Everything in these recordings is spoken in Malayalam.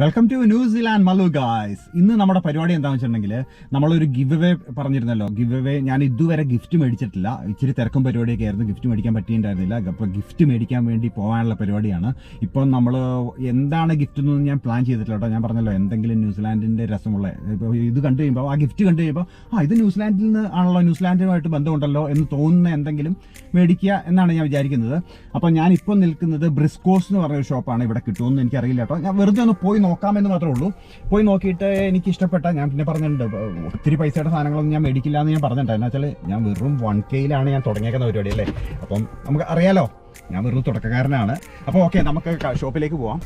Welcome to New Zealand Malu guys ഇന്ന് നമ്മുടെ പരിപാടി എന്താണെന്ന് വെച്ചിട്ടുണ്ടെങ്കിൽ നമ്മളൊരു ഗിവ് അവേ പറഞ്ഞിരുന്നല്ലോ. ഗിവ് അവേ ഞാൻ ഇതുവരെ ഗിഫ്റ്റ് മേടിച്ചിട്ടില്ല. ഇച്ചിരി തിരക്കും പരിപാടിയൊക്കെ ആയിരുന്നു. ഗിഫ്റ്റ് മേടിക്കാൻ പറ്റിയിട്ടുണ്ടായിരുന്നില്ല. അപ്പോൾ ഗിഫ്റ്റ് മേടിക്കാൻ വേണ്ടി പോകാനുള്ള പരിപാടിയാണ്. ഇപ്പം നമ്മൾ എന്താണ് ഗിഫ്റ്റ് എന്നൊന്നും ഞാൻ പ്ലാൻ ചെയ്തിട്ടില്ല കേട്ടോ. ഞാൻ പറഞ്ഞല്ലോ എന്തെങ്കിലും ന്യൂസിലാൻഡിന്റെ രസമുള്ള ഇപ്പോൾ ഇത് കണ്ടു കഴിയുമ്പോൾ ആ ഗിഫ്റ്റ് കണ്ടു കഴിയുമ്പോൾ ആ ഇത് ന്യൂസിലാൻഡിൽ നിന്ന് ആണല്ലോ ന്യൂസിലാൻഡുമായിട്ട് ബന്ധമുണ്ടല്ലോ എന്ന് തോന്നുന്ന എന്തെങ്കിലും മേടിക്കുക എന്നാണ് ഞാൻ വിചാരിക്കുന്നത്. അപ്പോൾ ഞാൻ ഇപ്പോൾ നിൽക്കുന്നത് ബ്രിസ്കോസ് എന്ന് പറഞ്ഞ ഒരു ഷോപ്പാണ് ഇവിടെ കിട്ടുമെന്ന് എനിക്കറിയില്ല കേട്ടോ. ഞാൻ വെറുതെ ഒന്ന് പോയി നോക്കാമെന്ന് മാത്രമേ ഉള്ളൂ പോയി നോക്കിയിട്ട് എനിക്ക് ഇഷ്ടപ്പെട്ട ഞാൻ പിന്നെ പറഞ്ഞിട്ടുണ്ട് ഒത്തിരി പൈസയുടെ സാധനങ്ങളൊന്നും ഞാൻ മേടിക്കില്ല എന്ന് ഞാൻ പറഞ്ഞിട്ടുണ്ട്. എന്ന് വെച്ചാൽ ഞാൻ വെറും വൺ കെയിലാണ് ഞാൻ തുടങ്ങിയേക്കുന്ന പരിപാടി അല്ലേ അപ്പം നമുക്ക് അറിയാലോ ഞാൻ വെറും തുടക്കക്കാരനാണ്. അപ്പോൾ ഓക്കെ നമുക്ക് ഷോപ്പിലേക്ക് പോവാം.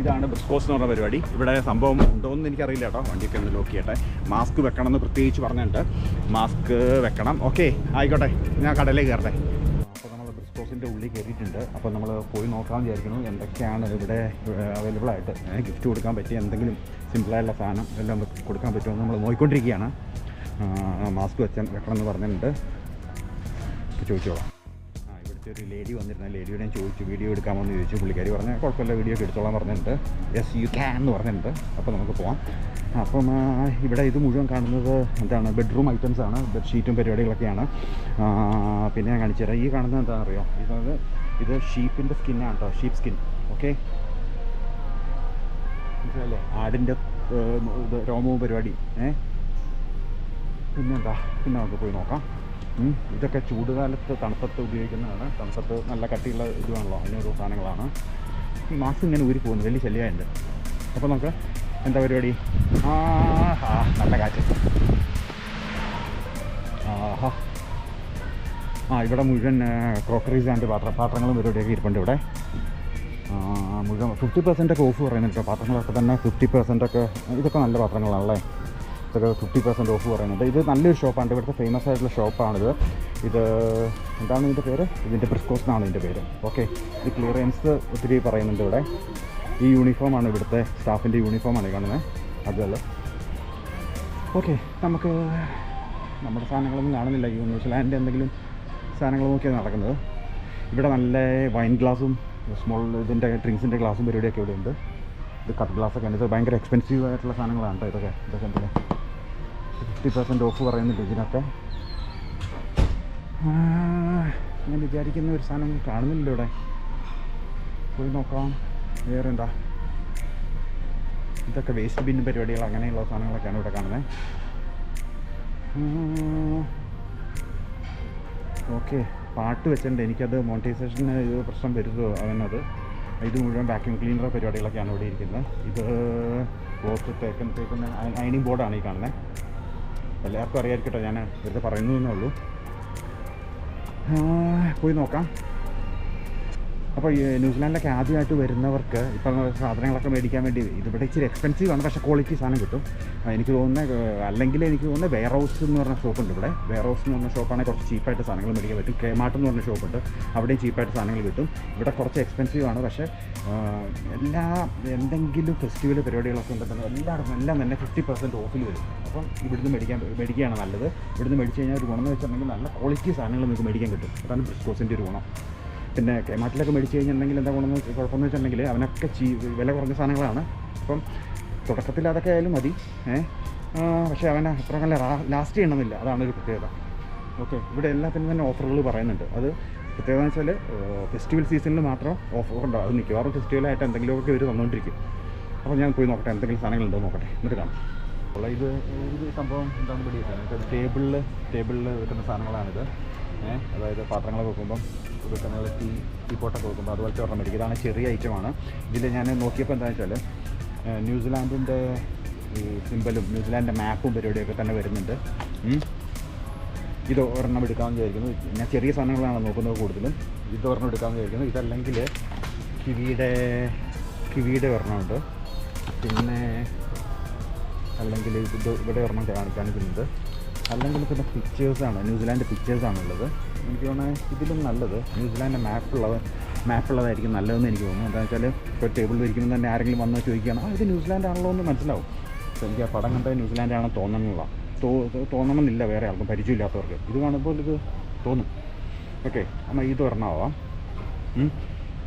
ഇതാണ് ബ്രിസ്കോസ് എന്ന് പറഞ്ഞ പരിപാടി. ഇവിടെ സംഭവം ഉണ്ടോ എന്ന് എനിക്കറിയില്ല കേട്ടോ. വണ്ടിയൊക്കെ ഒന്ന് ലോക്ക് ചെയ്യട്ടെ. മാസ്ക് വെക്കണം എന്ന് പ്രത്യേകിച്ച് പറഞ്ഞിട്ടുണ്ട്. മാസ്ക് വെക്കണം. ഓക്കെ ആയിക്കോട്ടെ ഞാൻ കടയിലേക്ക് കയറട്ടെ. ബ്രിസ്കോസിന്റെ ഉള്ളിൽ കയറിയിട്ടുണ്ട്. അപ്പോൾ നമ്മൾ പോയി നോക്കാൻ വിചാരിക്കുന്നു. എന്തൊക്കെയാണ് ഇവിടെ അവൈലബിൾ ആയിട്ട്? ഗിഫ്റ്റ് കൊടുക്കാൻ പറ്റിയ എന്തെങ്കിലും സിമ്പിളായുള്ള സാധനം എല്ലാം കൊടുക്കാൻ പറ്റുമോ നമ്മൾ നോക്കിക്കൊണ്ടിരിക്കുകയാണ് മാസ്ക് വെച്ചാൽ വെക്കണം എന്ന് പറഞ്ഞിട്ടുണ്ട്. ചോദിച്ചോളാം. ഒരു ലേഡി വന്നിരുന്ന. ലേഡിയോട് ഞാൻ ചോദിച്ചു വീഡിയോ എടുക്കാമെന്ന് ചോദിച്ചു. പുള്ളിക്കാരി പറഞ്ഞ കുഴപ്പമില്ല വീഡിയോ ഒക്കെ എടുത്തോളാം പറഞ്ഞിട്ടുണ്ട്. എസ് യു ക്യാൻ എന്ന് പറഞ്ഞിട്ടുണ്ട്. അപ്പോൾ നമുക്ക് പോകാം അപ്പം ഇവിടെ ഇത് മുഴുവൻ കാണുന്നത് എന്താണ്? ബെഡ്റൂം ഐറ്റംസ് ആണ്. ബെഡ്ഷീറ്റും പരിപാടികളൊക്കെയാണ്. പിന്നെ ഞാൻ കാണിച്ചു തരാം. ഈ കാണുന്നത് എന്താണെന്ന് അറിയോ? ഇത് ഇത് ഷീപ്പിന്റെ സ്കിന്നാണ് കേട്ടോ ഷീപ്പ് സ്കിൻ ഓക്കെ മനസ്സിലല്ലേ ആടിന്റെ രോമവും പരിപാടി ഏ? പിന്നെന്താ പിന്നെ നമുക്ക് പോയി നോക്കാം. ഇതൊക്കെ ചൂടുകാലത്ത് തണുപ്പത്ത് ഉപയോഗിക്കുന്നതാണ്. തണുപ്പത്ത് നല്ല കട്ടിയുള്ള ഇതുവാണല്ലോ അതിനോരോ സാധനങ്ങളാണ്. മാസ്ക് ഇങ്ങനെ ഊരി പോകുന്നു വലിയ ശല്യമായിട്ടുണ്ട് അപ്പോൾ നമുക്ക് എന്താ പരിപാടി? ആഹാ നല്ല കാറ്റ്. ആഹാ. ആ ഇവിടെ മുഴുവൻ ക്രോക്കറീസ് ആൻഡ് പാത്ര പാത്രങ്ങളും പരിപാടിയൊക്കെ ഇരിപ്പുണ്ട് ഇവിടെ. മുഴുവൻ ഫിഫ്റ്റി പെർസെന്റ് ഒക്കെ ഓഫ് പറയുന്നുണ്ട് പാത്രങ്ങളൊക്കെ തന്നെ ഫിഫ്റ്റി പെർസെന്റ് ഒക്കെ ഇതൊക്കെ നല്ല പാത്രങ്ങളാണല്ലേ? ഇതൊക്കെ ഫിഫ്റ്റി പെർസെന്റ് ഓഫ് പറയുന്നുണ്ട്. ഇത് നല്ലൊരു ഷോപ്പാണ് ഇവിടുത്തെ ഫേമസ് ആയിട്ടുള്ള ഷോപ്പാണിത് ഇത് എന്താണ് ഇതിന്റെ പേര്? ഇതിന്റെ പ്രിസ്കോസ് എന്നാണ് ഇതിന്റെ പേര്. ഓക്കെ ഇത് ക്ലിയറൻസ് ഒത്തിരി പറയുന്നുണ്ട് ഇവിടെ. ഈ യൂണിഫോമാണ് ഇവിടുത്തെ സ്റ്റാഫിന്റെ യൂണിഫോമാണ് കാണുന്നത് അതല്ല ഓക്കെ നമുക്ക് നമ്മുടെ സാധനങ്ങളൊന്നും കാണുന്നില്ല. ഈ ന്യൂസിലാൻഡിന്റെ എന്തെങ്കിലും സാധനങ്ങൾ നോക്കിയാണ് നടക്കുന്നത്. ഇവിടെ നല്ല വൈൻ ഗ്ലാസും സ്മോൾ ഇതിന്റെ ഡ്രിങ്ക്സിന്റെ ഗ്ലാസും പരിപാടിയൊക്കെ ഇവിടെ ഉണ്ട് ഇത് കട്ട് ഗ്ലാസ് ഒക്കെ ഉണ്ട്. ഇത് ഭയങ്കര എക്സ്പെൻസീവ് ആയിട്ടുള്ള സാധനങ്ങളാണ് കേട്ടോ ഇതൊക്കെ. ഇതൊക്കെ എന്തിനാ? ഫിഫ്റ്റി പെർസെന്റ് ഓഫ് പറയുന്നുണ്ട് ഇതിനൊക്കെ. ഞാൻ വിചാരിക്കുന്ന ഒരു സാധനം കാണുന്നില്ല ഇവിടെ. പോയി നോക്കാം. വേറെ എന്താ ഇതൊക്കെ വേസ്റ്റ് ബിൻ പരിപാടികൾ അങ്ങനെയുള്ള സാധനങ്ങളൊക്കെയാണ് ഇവിടെ കാണുന്നത് ഓക്കെ പാട്ട് വെച്ചിട്ടുണ്ട്. എനിക്കത് മോണിറ്റൈസേഷന് ഇത് പ്രശ്നം വരുമോ അവനത്? ഇത് മുഴുവൻ വാക്യൂം ക്ലീനർ പരിപാടികളൊക്കെയാണ് ഇവിടെ ഇരിക്കുന്നത്. ഇത് ക്ലോത്ത് തേക്കുന്ന തേക്കുന്ന അയണിങ് ബോർഡാണ് ഈ കാണുന്നത് എല്ലാവർക്കും അറിയാമായിരിക്കട്ടോ ഞാൻ വെറുതെ പറയുന്നതെന്നേ ഉള്ളൂ. പോയി നോക്കാം. അപ്പോൾ ന്യൂസിലാൻഡിലൊക്കെ ആദ്യമായിട്ട് വരുന്നവർക്ക് ഇപ്പം സാധനങ്ങളൊക്കെ മേടിക്കാൻ വേണ്ടി ഇതിവിടെ ഇച്ചിരി എക്സ്പെൻസീവ് ആണ്. പക്ഷേ ക്വാളിറ്റി സാധനം കിട്ടും. എനിക്ക് തോന്നുന്നത് അല്ലെങ്കിൽ എനിക്ക് തോന്നുന്നത് വെയർ ഹൗസ് എന്ന് പറഞ്ഞ ഷോപ്പുണ്ട് ഇവിടെ. വെയർ ഹൗസ് എന്ന് പറഞ്ഞ ഷോപ്പാണെങ്കിൽ കുറച്ച് ചീപ്പായിട്ട് സാധനങ്ങൾ മേടിക്കാൻ പറ്റും. കേമാട്ട് എന്ന് പറഞ്ഞ ഷോപ്പുണ്ട് അവിടെയും ചീപ്പായിട്ട് സാധനങ്ങൾ കിട്ടും. ഇവിടെ കുറച്ച് എക്സ്പെൻസീവ് ആണ്. പക്ഷേ എല്ലാ എന്തെങ്കിലും ഫെസ്റ്റിവൽ പരിപാടികളൊക്കെ ഉണ്ടെങ്കിൽ എല്ലായിടത്തും എല്ലാം തന്നെ ഫിഫ്റ്റി പെർസെന്റ് ഓഫിൽ വരും. അപ്പം ഇവിടുന്ന് മേടിക്കാൻ മേടിക്കുകയാണ് നല്ലത്. ഇവിടുന്ന് മേടിച്ച് കഴിഞ്ഞാൽ ഒരു ഗുണം എന്ന് വെച്ചിട്ടുണ്ടെങ്കിൽ നല്ല ക്വാളിറ്റി സാധനങ്ങൾ നിങ്ങൾക്ക് മേടിക്കാൻ കിട്ടും. അതാണ് ബ്രിസ്കോസിന്റെ ഒരു ഗുണം. പിന്നെ കേമാറ്റിലൊക്കെ മേടിച്ച് കഴിഞ്ഞിട്ടുണ്ടെങ്കിൽ എന്താ ഗുണമെന്ന് കുഴപ്പമെന്ന് വെച്ചിട്ടുണ്ടെങ്കിൽ അവനൊക്കെ ചീ വില കുറഞ്ഞ സാധനങ്ങളാണ്. അപ്പം തുടക്കത്തിൽ അതൊക്കെ ആയാലും മതി. ഏഹ് പക്ഷേ അവനെ അത്ര നല്ല ലാസ്റ്റ് ചെയ്യണമെന്നില്ല അതാണ് ഒരു പ്രത്യേകത. ഓക്കെ. ഇവിടെ എല്ലാത്തിനും തന്നെ ഓഫറുകൾ പറയുന്നുണ്ട്. അത് പ്രത്യേകത എന്ന് വെച്ചാൽ ഫെസ്റ്റിവൽ സീസണിൽ മാത്രം ഓഫർ ഉണ്ടാവും അത് മിക്കവാറും ഫെസ്റ്റിവലായിട്ട് എന്തെങ്കിലുമൊക്കെ ഇവർ തന്നുകൊണ്ടിരിക്കും അപ്പോൾ ഞാൻ പോയി നോക്കട്ടെ എന്തെങ്കിലും സാധനങ്ങളുണ്ടോ നോക്കട്ടെ. എന്നിട്ട് കാണാം. അപ്പോൾ ഇത് ഇത് സംഭവം എന്താണെന്ന് പിടിയിട്ടാണ് ടേബിളിൽ ടേബിളിൽ വെക്കുന്ന സാധനങ്ങളാണിത്. അതായത് പാത്രങ്ങൾ വെക്കുമ്പം വെക്കുന്ന ടീ ടീ പോട്ടൊക്കെ വെക്കുമ്പോൾ അതുപോലത്തെ ഒരെണ്ണം മേടിക്കും. ഇതാണ് ചെറിയ ഐറ്റമാണ്. ഇതിൽ ഞാൻ നോക്കിയപ്പോൾ എന്താണെന്ന് വെച്ചാൽ ന്യൂസിലാൻഡിന്റെ ഈ സിമ്പലും ന്യൂസിലാൻഡിന്റെ മാപ്പും പരിപാടിയൊക്കെ തന്നെ വരുന്നുണ്ട്. ഇത് ഒരെണ്ണം എടുക്കാമെന്ന് വിചാരിക്കുന്നു. ഞാൻ ചെറിയ സാധനങ്ങളാണ് നോക്കുന്നത് കൂടുതലും. ഇത് ഒരെണ്ണം എടുക്കാമെന്ന് വിചാരിക്കുന്നു. ഇതല്ലെങ്കിൽ കിവിയുടെ കിവിയുടെ ഒരെണ്ണമുണ്ട് പിന്നെ അല്ലെങ്കിൽ ഇത് ഇവിടെ ഒരെണ്ണം കാണിക്കാൻ കാണിക്കുന്നുണ്ട് അല്ലെങ്കിൽ പിന്നെ പിക്ചേഴ്സാണ് ന്യൂസിലാൻഡ് പിക്ചേഴ്സാണ് ഉള്ളത് എനിക്ക് തോന്നുന്നത് ഇതിലും നല്ലത്. ന്യൂസിലാൻഡ് മാപ്പുള്ളത് മാപ്പുള്ളതായിരിക്കും നല്ലതെന്ന് എനിക്ക് തോന്നുന്നു. എന്താ വെച്ചാൽ ഇപ്പോൾ ടേബിളിൽ ഇരിക്കുമ്പോൾ തന്നെ ആരെങ്കിലും വന്ന് ചോദിക്കുകയാണ് ആ ഇത് ന്യൂസിലാൻഡ് ആണല്ലോ എന്ന് മനസ്സിലാവും. അപ്പോൾ എനിക്ക് ആ പടം കണ്ടത് ന്യൂസിലാൻഡ് ആണെന്ന് തോന്നുന്നതാണ് തോ തോന്നണമെന്നില്ല വേറെ ആർക്കും പരിചയമില്ലാത്തവർക്ക്. ഇത് കാണുമ്പോൾ ഇത് തോന്നും. ഓക്കെ എന്നാൽ ഇത് ഒരെണ്ണമാവാം.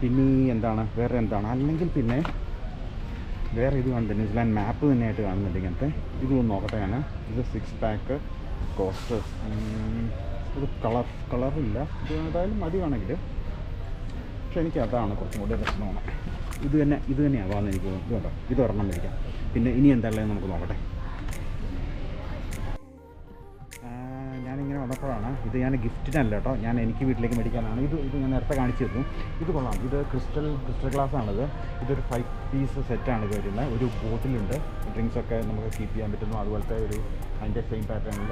പിന്നെ എന്താണ് വേറെ എന്താണ്? അല്ലെങ്കിൽ പിന്നെ വേറെ ഇത് കാണുന്നുണ്ട് ന്യൂസിലാൻഡ് മാപ്പ് തന്നെയായിട്ട് കാണുന്നുണ്ട് ഇങ്ങനത്തെ. ഇതൊന്ന് നോക്കട്ടെ ഞാൻ ഇത് സിക്സ് പാക്ക് കോസ്റ്റ് ഇത് കളർ കളറില്ല ഇത് ഏതായാലും മതിയാണെങ്കിൽ പക്ഷെ എനിക്ക് അതാണ് കുറച്ചും കൂടി പ്രശ്നമാണ്. ഇത് തന്നെ ഇത് തന്നെയാണ് എനിക്ക് തോന്നുന്നു ഇത് കണ്ടോ? ഇത് ഒരെണ്ണം മേടിക്കാം. പിന്നെ ഇനി എന്തായാലും നമുക്ക് നോക്കട്ടെ. ഞാനിങ്ങനെ ഇത് ഞാൻ ഗിഫ്റ്റിനല്ല കേട്ടോ. ഞാൻ എനിക്ക് വീട്ടിലേക്ക് മേടിക്കാനാണ്. ഇത് ഇത് ഞാൻ നേരത്തെ കാണിച്ചു ഇത് കൊള്ളാം. ഇത് ക്രിസ്റ്റൽ ക്രിസ്റ്റൽ ഗ്ലാസ് ആണിത്. ഇതൊരു ഫൈവ് പീസ് സെറ്റാണ് ഇത് വരുന്നത്. ഒരു ബോട്ടിലുണ്ട് ഡ്രിങ്ക്സൊക്കെ നമുക്ക് കീപ്പ് ചെയ്യാൻ പറ്റുന്നു. അതുപോലത്തെ ഒരു അതിന്റെ സെയിം പാറ്റേണിൽ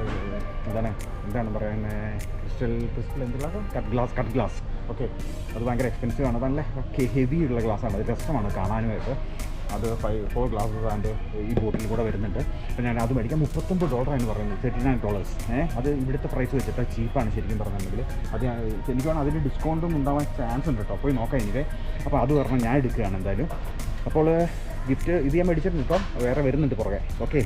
എന്താണ് എന്താണ് പറയുന്നത് ക്രിസ്റ്റൽ ക്രിസ്റ്റൽ എന്ത് glass cut glass cut glass okay അത് ഭയങ്കര എക്സ്പെൻസീവ് ആണ്. നല്ല ഓക്കെ ഹെവി ഉള്ള ഗ്ലാസ്സാണ് അത് രസമാണ് കാണാനുമായിട്ട്. അത് ഫൈവ് ഫോർ ഗ്ലാസസ് ആൻഡ് ഈ ബോട്ടിൽ കൂടെ വരുന്നുണ്ട്. അപ്പോൾ ഞാൻ അത് മേടിക്കാം. മുപ്പത്തൊമ്പത് ഡോളറാണ് പറയുന്നത്. തേർട്ടി നയൻ ഡോളേഴ്സ് ഏഹ് അത് ഇവിടുത്തെ പ്രൈസ് വെച്ചിട്ട് ചീപ്പാണ് ശരിക്കും പറഞ്ഞിട്ടുണ്ടെങ്കിൽ അത് എനിക്ക് അതിന് ഡിസ്കൗണ്ടും ഉണ്ടാവാൻ ചാൻസ് ഉണ്ട് കേട്ടോ പോയി നോക്കാം എനിക്ക് അപ്പോൾ അത് പറഞ്ഞാൽ ഞാൻ എടുക്കുകയാണ് എന്തായാലും. അപ്പോൾ ഗിഫ്റ്റ് ഇത് ഞാൻ മേടിച്ചിട്ടുണ്ട് കേട്ടോ വേറെ വരുന്നുണ്ട് പുറകെ. ഓക്കെ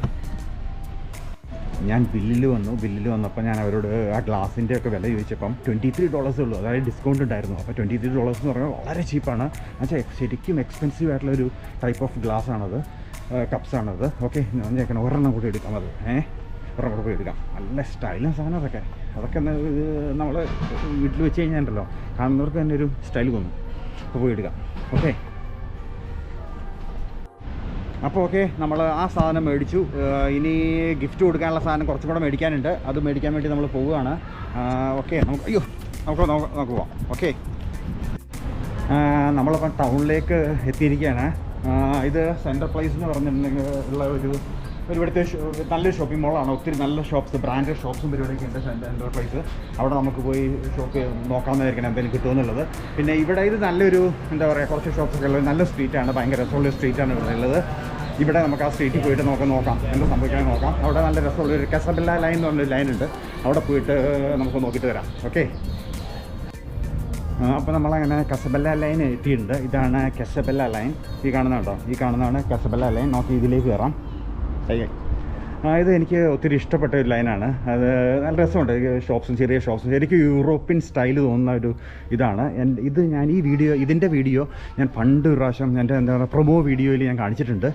ഞാൻ ബില്ലിൽ വന്നു ബില്ലിൽ വന്നപ്പോൾ ഞാൻ അവരോട് ആ ഗ്ലാസിന്റെ ഒക്കെ വില ചോദിച്ചപ്പം ട്വന്റി ത്രീ ഡോളേഴ്സേ ഉള്ളൂ. അതായത് ഡിസ്കൗണ്ട് ഉണ്ടായിരുന്നു. അപ്പോൾ ട്വന്റി ത്രീ ഡോളേഴ്സ് എന്ന് പറഞ്ഞാൽ വളരെ ചീപ്പാണ് എന്നുവെച്ചാൽ ശരിക്കും എക്സ്പെൻസീവ് ആയിട്ടുള്ള ഒരു ടൈപ്പ് ഓഫ് ഗ്ലാസ് ആണത്. കപ്സ് ആണത്. ഓക്കെ ഞാൻ ഒരെണ്ണം കൂടി എടുക്കാം അത്. ഏഹ് ഒരെണ്ണം കൂടി എടുക്കാം. നല്ല സ്റ്റൈലും സാധനം അതൊക്കെ. അതൊക്കെ നമ്മൾ വീട്ടിൽ വെച്ച് കഴിഞ്ഞാൽ ഉണ്ടല്ലോ കാണുന്നവർക്ക് തന്നെ ഒരു സ്റ്റൈൽ തോന്നും. അപ്പോൾ പോയി എടുക്കാം. ഓക്കെ അപ്പോൾ ഓക്കെ നമ്മൾ ആ സാധനം മേടിച്ചു. ഇനി ഗിഫ്റ്റ് കൊടുക്കാനുള്ള സാധനം കുറച്ചും കൂടെ മേടിക്കാനുണ്ട്. അത് മേടിക്കാൻ വേണ്ടി നമ്മൾ പോവുകയാണ്. ഓക്കെ നമുക്ക് അയ്യോ നമുക്ക് നമുക്ക് പോവാം. ഓക്കെ. നമ്മളിപ്പം ടൗണിലേക്ക് എത്തിയിരിക്കുകയാണ്. ഇത് സെന്റർ പ്ലേസ് എന്ന് പറഞ്ഞിട്ടുണ്ടെങ്കിൽ ഉള്ള ഒരു ഇവിടുത്തെ നല്ല നല്ലൊരു ഷോപ്പിംഗ് മോളാണ് ഒത്തിരി നല്ല ഷോപ്സ് ബ്രാൻഡ് ഷോപ്സും പരിപാടിയൊക്കെ ഉണ്ട് സെന്റർ പ്ലേസ് അവിടെ നമുക്ക് പോയി ഷോപ്പ് നോക്കാമെന്നായിരിക്കണം എന്തെങ്കിലും കിട്ടുമെന്നുള്ളത്. പിന്നെ ഇവിടെ ഇത് നല്ലൊരു എന്താ പറയുക കുറച്ച് ഷോപ്സൊക്കെ ഉള്ളത് നല്ല സ്ട്രീറ്റാണ് ഭയങ്കര രസമുള്ള സ്ട്രീറ്റാണ് ഇവിടെ ഉള്ളത്. ഇവിടെ നമുക്ക് ആ സ്ട്രീറ്റിൽ പോയിട്ട് നമുക്ക് നോക്കാം. എന്ത് സംഭവിക്കാൻ നോക്കാം. അവിടെ നല്ല രസമുള്ള ഒരു കസബല്ല ലൈൻ എന്ന് പറഞ്ഞൊരു ലൈൻ ഉണ്ട്. അവിടെ പോയിട്ട് നമുക്ക് നോക്കിയിട്ട് വരാം. ഓക്കെ അപ്പോൾ നമ്മളങ്ങനെ കസബല്ല ലൈൻ എത്തിയിട്ടുണ്ട്. ഇതാണ് കസബല്ല ലൈൻ ഈ കാണുന്ന കേട്ടോ. ഈ കാണുന്നതാണ് കസബല്ല ലൈൻ നോക്കി ഇതിലേക്ക് കയറാം ആ ഇത് എനിക്ക് ഒത്തിരി ഇഷ്ടപ്പെട്ട ഒരു ലൈനാണ്. അത് നല്ല രസമുണ്ട്. ഷോപ്സും ചെറിയ ഷോപ്സും. എനിക്ക് യൂറോപ്യൻ സ്റ്റൈൽ തോന്നുന്ന ഒരു ഇതാണ്. ഇത് ഞാൻ ഈ വീഡിയോ ഇതിന്റെ വീഡിയോ ഞാൻ പണ്ട് ഒരു പ്രാവശ്യം എന്റെ എന്താ പറയുക പ്രൊമോ വീഡിയോയിൽ ഞാൻ കാണിച്ചിട്ടുണ്ട്.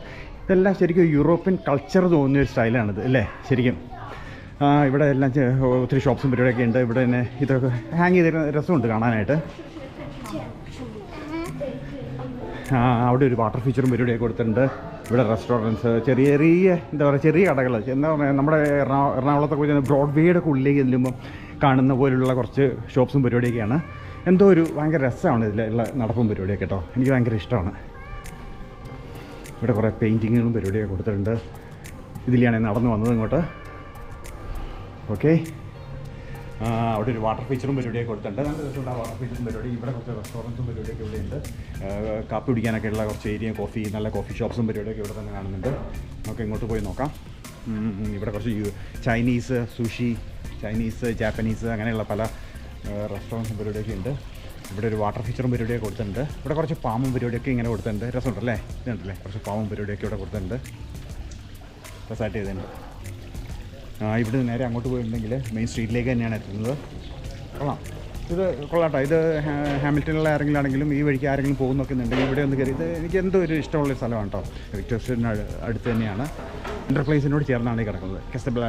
ഇതെല്ലാം ശരിക്കും യൂറോപ്യൻ കൾച്ചർ തോന്നുന്ന ഒരു സ്റ്റൈലാണിത് അല്ലേ? ശരിക്കും. ഇവിടെ എല്ലാം ഒത്തിരി ഷോപ്സും പരിപാടിയൊക്കെ ഉണ്ട്. ഇവിടെ തന്നെ ഇതൊക്കെ ഹാങ് ചെയ്ത രസമുണ്ട് കാണാനായിട്ട്. അവിടെ ഒരു വാട്ടർ ഫീച്ചറും പരിപാടിയൊക്കെ കൊടുത്തിട്ടുണ്ട്. ഇവിടെ റെസ്റ്റോറന്റ്സ് ചെറിയ ചെറിയ എന്താ പറയുക ചെറിയ കടകൾ എന്താ പറയുക നമ്മുടെ എറണാ കുറിച്ച് ബ്രോഡ്വേയുടെ ഉള്ളിലേക്ക് ചെല്ലുമ്പോൾ കാണുന്ന പോലുള്ള കുറച്ച് ഷോപ്സും പരിപാടിയൊക്കെയാണ്. എന്തോ ഒരു ഭയങ്കര രസമാണ് ഇതിലുള്ള നടപ്പും പരിപാടിയൊക്കെ കേട്ടോ. എനിക്ക് ഭയങ്കര ഇഷ്ടമാണ്. ഇവിടെ കുറേ പെയിന്റിങ്ങുകളും പരിപാടിയൊക്കെ കൊടുത്തിട്ടുണ്ട്. ഇതിലാണ് നടന്നു വന്നത് ഇങ്ങോട്ട്. ഓക്കെ അവിടെ ഒരു വാട്ടർ ഫീച്ചറും പരിപാടിയൊക്കെ കൊടുത്തിട്ടുണ്ട്. നല്ല രസമുണ്ട് ആ വാട്ടർ ഫീച്ചറും പരിപാടി. ഇവിടെ കുറച്ച് റെസ്റ്റോറന്റ്സും പരിപാടിയൊക്കെ ഇവിടെ ഉണ്ട് കാപ്പി കുടിക്കാനൊക്കെ ഉള്ള കുറച്ച് ഏരിയ കോഫി നല്ല കോഫി ഷോപ്സും പരിപാടിയൊക്കെ ഇവിടെ തന്നെ കാണുന്നുണ്ട്. നമുക്ക് ഇങ്ങോട്ട് പോയി നോക്കാം. ഇവിടെ കുറച്ച് ചൈനീസ് സുഷി ചൈനീസ് ജാപ്പനീസ് അങ്ങനെയുള്ള പല റെസ്റ്റോറന്റ്സും പരിപാടിയൊക്കെ ഉണ്ട്. ഇവിടെ ഒരു വാട്ടർ ഫീച്ചറും പരിപാടിയൊക്കെ കൊടുത്തിട്ടുണ്ട്. ഇവിടെ കുറച്ച് പാമ്പും പരിപാടിയൊക്കെ ഇങ്ങനെ കൊടുത്തിട്ടുണ്ട്. രസമുണ്ടല്ലേ? ഇതുണ്ടല്ലേ? കുറച്ച് പാമ്പും പരിപാടിയൊക്കെ ഇവിടെ കൊടുത്തിട്ടുണ്ട്. രസമായിട്ട് ചെയ്തിട്ടുണ്ട്. ആ, നിന്ന് നേരെ അങ്ങോട്ട് പോയിട്ടുണ്ടെങ്കിൽ മെയിൻ സ്ട്രീറ്റിലേക്ക് തന്നെയാണ് എത്തുന്നത്. കൊള്ളാം. ഇത് കൊള്ളാട്ടോ. ഇത് ഹാമിൽട്ടണിലുള്ള ആരെങ്കിലും ആണെങ്കിലും ഈ വഴിക്ക് ആരെങ്കിലും പോകുന്നൊക്കെ ഉണ്ടെങ്കിൽ ഇവിടെ ഒന്ന് കയറി. ഇത് എനിക്ക് എന്തോ ഒരു ഇഷ്ടമുള്ള സ്ഥലമാണ് കേട്ടോ. വിക്ടോറിയന് അടുത്ത് തന്നെയാണ്. എന്റർപ്രൈസിനോട് ചേർന്നാണ് ഈ കിടക്കുന്നത്. കെസ്റ്റബിള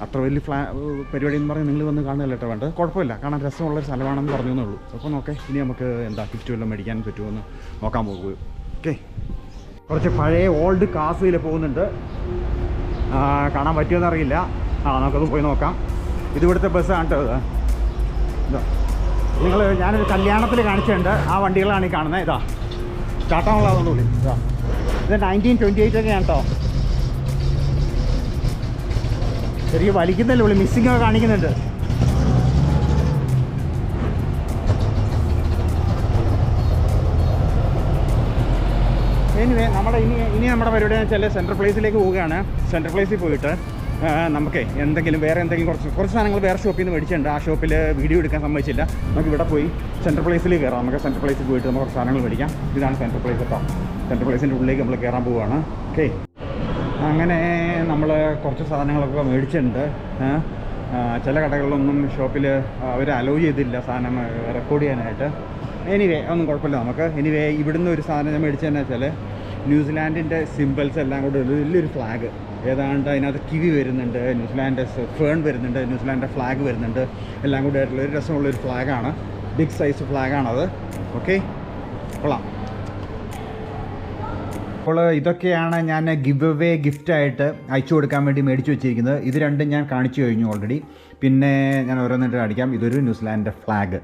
അത്ര വലിയ ഫ്ലാ പരിപാടി എന്ന് പറഞ്ഞാൽ നിങ്ങൾ വന്ന് കാണുകയല്ല കേട്ടോ വേണ്ടത്. കുഴപ്പമില്ല. കാണാൻ രസമുള്ള ഒരു സ്ഥലമാണെന്ന് പറഞ്ഞെന്നുള്ളൂ അപ്പോൾ നോക്കേ ഇനി നമുക്ക് എന്താ ഗിഫ്റ്റ് വല്ലതും മേടിക്കാൻ പറ്റുമെന്ന് നോക്കാൻ പോകും. ഓക്കെ കുറച്ച് പഴയ ഓൾഡ് കാസിൽ പോകുന്നുണ്ട്. കാണാൻ പറ്റുമെന്ന് അറിയില്ല ആ നമുക്കത് പോയി നോക്കാം. ഇത് ഇവിടുത്തെ ബസ്സാണ് കേട്ടോ നിങ്ങൾ ഞാനൊരു കല്യാണത്തിൽ കാണിച്ചിട്ടുണ്ട്. ആ വണ്ടികളാണ് ഈ കാണുന്നത് ഇതാ. സ്റ്റാർട്ടാണുള്ളതെന്ന് വിളി ഇതാ. ഇത് നയന്റീൻ ട്വന്റി എയ്റ്റ് ഒക്കെയാണ് കേട്ടോ. ശരിക്കും വലിക്കുന്നല്ലേ വിളി മിസ്സിങ്ങൊക്കെ കാണിക്കുന്നുണ്ട്. എനിവേ നമ്മുടെ ഇനി ഇനി നമ്മുടെ പരിപാടി എന്ന് വെച്ചാൽ സെൻട്രൽ പ്ലേസിലേക്ക് പോവുകയാണ്. സെൻട്രൽ പ്ലേസിൽ പോയിട്ട് നമുക്ക് എന്തെങ്കിലും വേറെ എന്തെങ്കിലും കുറച്ച് കുറച്ച് സാധനങ്ങൾ വേറെ ഷോപ്പിൽ നിന്ന് മേടിച്ചിട്ടുണ്ട്. ആ ഷോപ്പിൽ വീഡിയോ എടുക്കാൻ സമ്മതിച്ചില്ല. നമുക്ക് ഇവിടെ പോയി സെൻട്രൽ പ്ലേസിൽ കയറാം നമുക്ക് സെൻട്രൽ പ്ലേസിൽ പോയിട്ട് നമുക്ക് കുറച്ച് സാധനങ്ങൾ മേടിക്കാം. ഇതാണ് സെൻട്രൽ പ്ലേസ് കേട്ടോ സെൻട്രൽ പ്ലേസിന്റെ ഉള്ളിലേക്ക് നമ്മൾ കയറാൻ പോവുകയാണ് ഓക്കെ അങ്ങനെ നമ്മൾ കുറച്ച് സാധനങ്ങളൊക്കെ മേടിച്ചിട്ടുണ്ട്. ചില കടകളിലൊന്നും ഷോപ്പിൽ അവർ അലോ ചെയ്തില്ല സാധനം റെക്കോർഡ് ചെയ്യാനായിട്ട്. എനിവേ ഒന്നും കുഴപ്പമില്ല. നമുക്ക് എനിവേ ഇവിടുന്ന് ഒരു സാധനം ഞാൻ മേടിച്ചതെന്ന് വെച്ചാൽ ന്യൂസിലാൻഡിന്റെ സിമ്പിൾസ് എല്ലാം കൂടെ ഒരു വലിയൊരു ഫ്ലാഗ് ഏതാണ്ട് അതിനകത്ത് കിവി വരുന്നുണ്ട് ന്യൂസിലാൻഡ് ഫേൺ വരുന്നുണ്ട് ന്യൂസിലാൻഡിന്റെ ഫ്ലാഗ് വരുന്നുണ്ട്. എല്ലാം കൂടെ ആയിട്ടുള്ള ഒരു രസമുള്ളൊരു ഫ്ലാഗാണ് ബിഗ് സൈസ് ഫ്ലാഗാണത് ഓക്കെ കൊള്ളാം. അപ്പോൾ ഇതൊക്കെയാണ് ഞാൻ ഗിവ് അവേ ഗിഫ്റ്റായിട്ട് അയച്ചു കൊടുക്കാൻ വേണ്ടി മേടിച്ചു വെച്ചിരിക്കുന്നത്. ഇത് രണ്ടും ഞാൻ കാണിച്ചു കഴിഞ്ഞു ഓൾറെഡി പിന്നെ ഞാൻ ഓരോന്നിട്ട് കാണിക്കാം. ഇതൊരു ന്യൂസിലാൻഡിന്റെ ഫ്ലാഗ്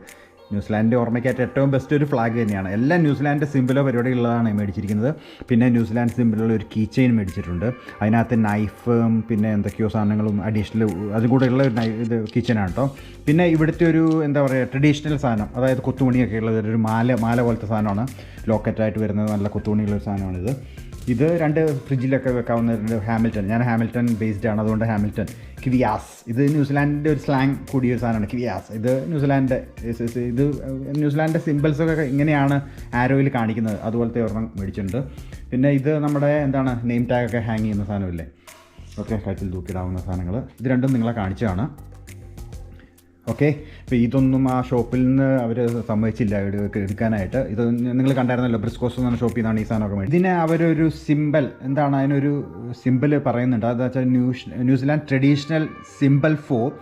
ന്യൂസിലാൻഡിന്റെ ഓർമ്മയ്ക്കായിട്ട് ഏറ്റവും ബെസ്റ്റ് ഒരു ഫ്ലാഗ് തന്നെയാണ്. എല്ലാ ന്യൂസിലാൻഡ് സിമ്പിളോ പരിപാടികളുള്ളതാണ് മേടിച്ചിരിക്കുന്നത്. പിന്നെ ന്യൂസിലാൻഡ് സിമ്പിളുള്ള ഒരു കീ ചെയിൻ മേടിച്ചിട്ടുണ്ട്. അതിനകത്ത് നൈഫും പിന്നെ എന്തൊക്കെയോ സാധനങ്ങളും അഡീഷണൽ അതും കൂടെ ഉള്ള ഒരു ഇത് കിച്ചനാണ് കേട്ടോ പിന്നെ ഇവിടുത്തെ ഒരു എന്താ പറയുക ട്രഡീഷണൽ സാധനം അതായത് കൊത്തുമണിയൊക്കെ ഉള്ളത് ഒരു മാല മാല പോലത്തെ സാധനമാണ്. ലോക്കറ്റായിട്ട് വരുന്നത് നല്ല കൊത്തുമണിയുള്ള ഒരു സാധനമാണിത്. ഇത് രണ്ട് ഫ്രിഡ്ജിലൊക്കെ വെക്കാവുന്ന ഹാമിൽട്ടൺ ഞാൻ ഹാമിൽട്ടൺ ബേസ്ഡ് ആണ്. അതുകൊണ്ട് ഹാമിൽട്ടൺ കിവിയാസ് ഇത് ന്യൂസിലാൻഡിന്റെ ഒരു സ്ലാങ് കൂടിയ ഒരു സാധനമാണ്. കിവിയാസ് ഇത് ന്യൂസിലാൻഡ് ഇത് ന്യൂസിലാൻഡിന്റെ സിമ്പിൾസൊക്കെ ഇങ്ങനെയാണ് ആരോയിൽ കാണിക്കുന്നത്. അതുപോലത്തെ ഒരെണ്ണം മേടിച്ചിട്ടുണ്ട്. പിന്നെ ഇത് നമ്മുടെ എന്താണ് നെയിം ടാഗൊക്കെ ഹാങ് ചെയ്യുന്ന സാധനമില്ലേ? ഓക്കെ കഴുത്തിൽ തൂക്കിയിടാവുന്ന സാധനങ്ങൾ ഇത് രണ്ടും നിങ്ങളെ കാണിച്ചതാണ്. ഓക്കെ. അപ്പോൾ ഇതൊന്നും ആ ഷോപ്പിൽ നിന്ന് അവർ സമ്മതിച്ചില്ല. എടുക്ക- എടുക്കാനായിട്ട്. ഇത് നിങ്ങൾ കണ്ടായിരുന്നല്ലോ ബ്രിസ്കോസ് എന്ന് ഷോപ്പ് നിന്നാണ് ഈ സാധനമൊക്കെ മേടിച്ചത്. ഇതിനെ അവരൊരു സിമ്പൽ എന്താണ് അതിനൊരു സിമ്പൽ പറയുന്നുണ്ട്. അതെന്ന് വെച്ചാൽ news New Zealand traditional symbol for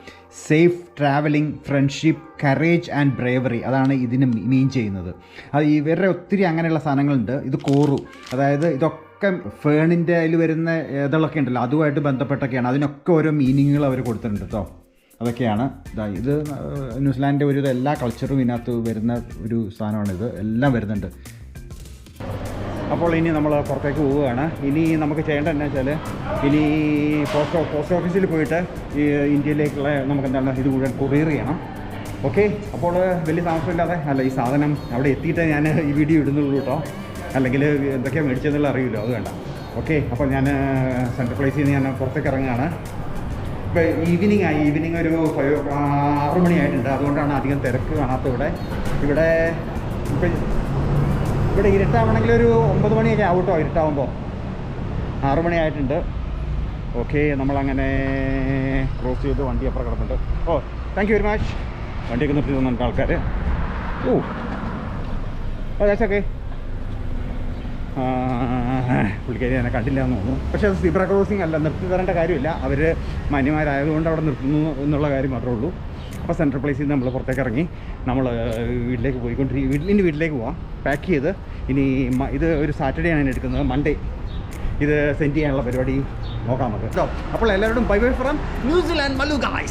safe travelling friendship courage and bravery. അതാണ് ഇതിന് മീൻ ചെയ്യുന്നത്. അത് ഇവരുടെ ഒത്തിരി അങ്ങനെയുള്ള സാധനങ്ങളുണ്ട്. ഇത് കോറു. അതായത് ഇതൊക്കെ ഫേണിന്റെ അതിൽ വരുന്ന ഇതളൊക്കെ ഉണ്ടല്ലോ അതുമായിട്ട് ബന്ധപ്പെട്ടൊക്കെയാണ്. അതിനൊക്കെ ഓരോ മീനിങ്ങുകൾ അവർ കൊടുത്തിട്ടുണ്ട് കേട്ടോ അതൊക്കെയാണ്. ഇതാ ന്യൂസിലാൻഡിന്റെ ഒരു എല്ലാ കൾച്ചറും ഇതിനകത്ത് വരുന്ന ഒരു സാധനമാണിത് എല്ലാം വരുന്നുണ്ട്. അപ്പോൾ ഇനി നമ്മൾ പുറത്തേക്ക് പോവുകയാണ്. ഇനി നമുക്ക് ചെയ്യേണ്ടത് എന്താ വെച്ചാൽ ഇനി പോസ്റ്റ് പോസ്റ്റ് ഓഫീസിൽ പോയിട്ട് ഈ ഇന്ത്യയിലേക്കുള്ള നമുക്ക് എന്താണ് ഇത് മുഴുവൻ കൊറിയർ ചെയ്യണം. ഓക്കെ? അപ്പോൾ വലിയ താമസമില്ലാതെ അല്ല ഈ സാധനം അവിടെ എത്തിയിട്ടേ ഞാൻ ഈ വീഡിയോ ഇടുന്നുള്ളൂ കേട്ടോ. അല്ലെങ്കിൽ എന്തൊക്കെയാണ് മേടിച്ചതെന്നുള്ള അറിയില്ലോ അത് വേണ്ട. ഓക്കെ? അപ്പോൾ ഞാൻ സെൻട്രൽ പ്ലേസിൽ നിന്ന് ഞാൻ പുറത്തേക്ക് ഇറങ്ങുകയാണ്. ഈവനിങ് ആയി. ഈവനിങ് ഒരു ഫൈവ് ആറ് മണിയായിട്ടുണ്ട് അതുകൊണ്ടാണ് അധികം തിരക്ക് കാണാത്ത ഇവിടെ. ഇവിടെ ഇപ്പം ഇവിടെ ഇരുട്ടാവണമെങ്കിൽ ഒരു ഒമ്പത് മണിയൊക്കെ ആവട്ടോ ഇരുട്ടാവുമ്പോൾ ആറ് മണിയായിട്ടുണ്ട് ഓക്കെ നമ്മളങ്ങനെ ക്രോസ് ചെയ്ത് വണ്ടി അപ്പുറം കിടപ്പുണ്ട്. Oh thank you very much വണ്ടിയൊക്കെ നിർത്തി തന്നിട്ട് ആൾക്കാർ ഓ ഓ ദാറ്റ്സ് ഓക്കെ പുള്ളിക്കാരി എന്നെ കണ്ടില്ല എന്ന് തോന്നുന്നു. പക്ഷേ അത് സീബ്ര ക്രോസിംഗ് അല്ല നിർത്തി തരേണ്ട കാര്യമില്ല. അവർ മാന്യമാരായതുകൊണ്ട് അവിടെ നിർത്തുന്നു എന്നുള്ള കാര്യം മാത്രമേ ഉള്ളൂ. അപ്പോൾ സെൻട്രൽ പ്ലേസിൽ നിന്ന് നമ്മൾ പുറത്തേക്ക് ഇറങ്ങി. നമ്മൾ വീട്ടിലേക്ക് പോയിക്കൊണ്ടിരിക്കും വീട്ടിലിന്റെ വീട്ടിലേക്ക് പോവാം. പാക്ക് ചെയ്ത് ഇനി ഇത് ഒരു സാറ്റർഡേ ആണ് എടുക്കുന്നത് മൺഡേ ഇത് സെൻഡ് ചെയ്യാനുള്ള പരിപാടി നോക്കാം നമുക്ക്. അപ്പോൾ എല്ലാവരോടും bye bye from New Zealand guys